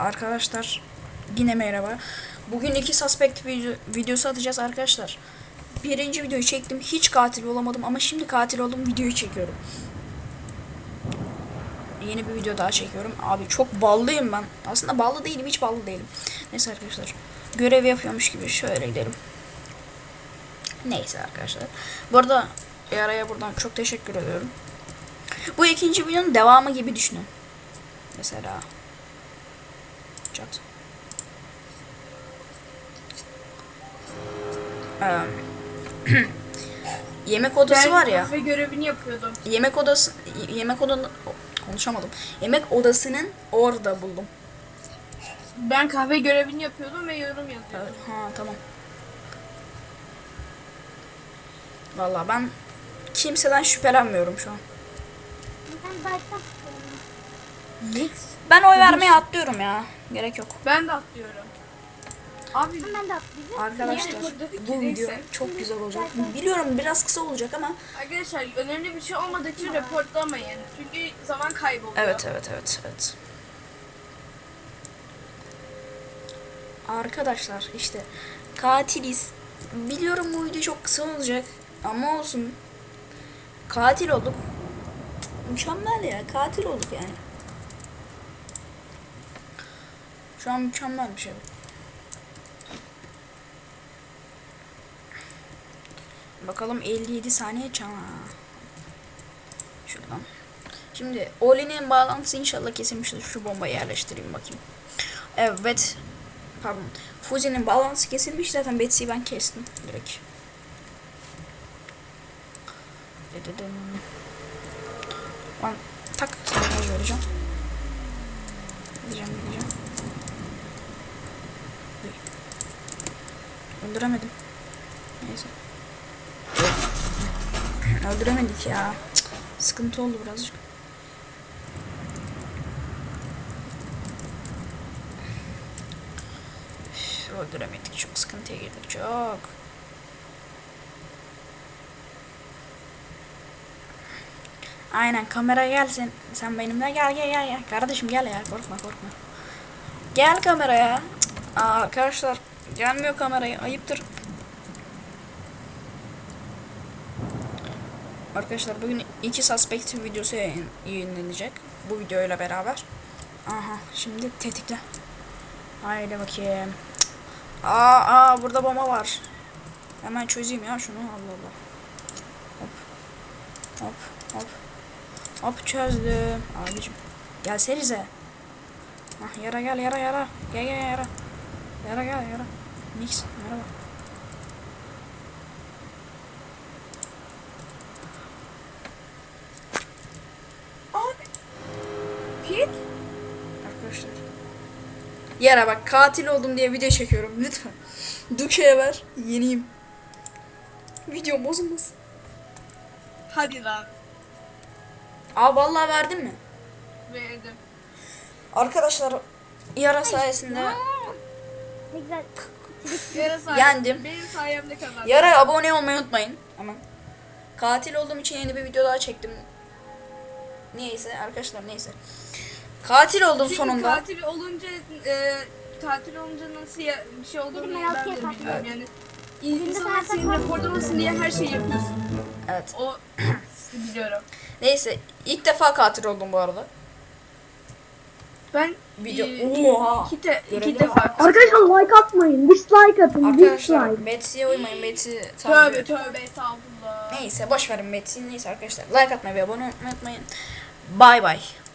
Arkadaşlar yine merhaba. Bugün iki suspect video, videosu atacağız arkadaşlar. Birinci videoyu çektim. Hiç katil olamadım ama şimdi katil oldum. Videoyu çekiyorum. Yeni bir video daha çekiyorum. Abi çok ballıyım ben. Aslında ballı değilim. Hiç ballı değilim. Neyse arkadaşlar. Görev yapıyormuş gibi şöyle gidelim. Neyse arkadaşlar. Bu arada Yara'ya buradan çok teşekkür ediyorum. Bu ikinci videonun devamı gibi düşünün. Mesela Çat. Eee, yemek odası Ben var ya. kahve görevini yapıyordum. Yemek odası yemek odanın konuşamadım. Yemek odasının orada buldum. Ben kahve görevini yapıyordum ve yorum yazıyordum. Ha tamam. Vallahi ben kimseden şüphelenmiyorum şu an. Ben zaten Ben oy vermeye atlıyorum ya. Gerek yok. Ben de atlıyorum. Abi ben de atlayacağım. Arkadaşlar bu video çok güzel olacak. Biliyorum biraz kısa olacak ama arkadaşlar önemli bir şey olmadığı için reportlamayın. Çünkü zaman kayboluyor. Evet evet evet evet. Arkadaşlar işte katiliz. Biliyorum bu video çok kısa olacak ama olsun. Katil olduk. Mükemmel ya katil olduk yani. Şu an mükemmel bir şey. Bakalım 57 saniye çana. Şuradan. Şimdi Oli'nin bağlantısı inşallah kesilmiştir. Şu bombayı yerleştireyim bakayım. Evet. Pardon. Fuzi'nin bağlantısı kesilmiş. Zaten Betsy'yi ben kestim direkt. Ben tak mesaj vereceğim. Gideceğim Öldüremedim. Neyse. Öldüremedik ya. Cık, Sıkıntı oldu birazcık. Üf, Öldüremedik. Çok sıkıntıya girdik. Çok. Aynen kamera gel sen. Benimle gel gel gel gel. Kardeşim gel ya korkma korkma. Gel kameraya. Aa, arkadaşlar gelmiyor kameraya ayıptır. Arkadaşlar bugün iki suspect videosu yayın, yayınlanacak. Bu videoyla beraber. Aha şimdi tetikle. Haydi bakayım. Aa, aa burada bomba var. Hemen çözeyim ya şunu Allah Allah. Hop. Hop hop. Hop çözdüm. Abicim gelsenize. Ah yara gel yara yara. Gel gel yara. Yara gel yara. Nix merhaba. Abi. Pit? Arkadaşlar. Yara bak katil oldum diye video çekiyorum lütfen. Dukşe'ye ver yeniyim. Video bozulmasın. Hadi lan. Aa vallahi verdin mi? Verdim. Arkadaşlar Yara sayesinde Ne güzel. Yara sayemde. Yendim. Benim sayemde kazandım. Yara'ya abone olmayı unutmayın. Aman. Katil olduğum için yeni bir video daha çektim. Neyse arkadaşlar neyse. Katil oldum Çünkü sonunda. Katil olunca e, katil olunca nasıl ya, bir şey olduğunu Benim ben de yapar. bilmiyorum yani. Şimdi İnsanlar sen seni saklan- raporlamasın diye her şeyi yapıyorsun. Evet. O biliyorum. Neyse ilk defa katil oldum bu arada. Ben Video- e, Oha! iki, te, Görelim. iki defa. Arkadaşlar like atmayın. Dislike atın. Arkadaşlar Dislike. Betsy'ye uymayın. Tam Tövbe tövbe estağfurullah. Neyse boş verin Betsy. Neyse arkadaşlar like atmayı ve abone olmayı unutmayın. Bay bay.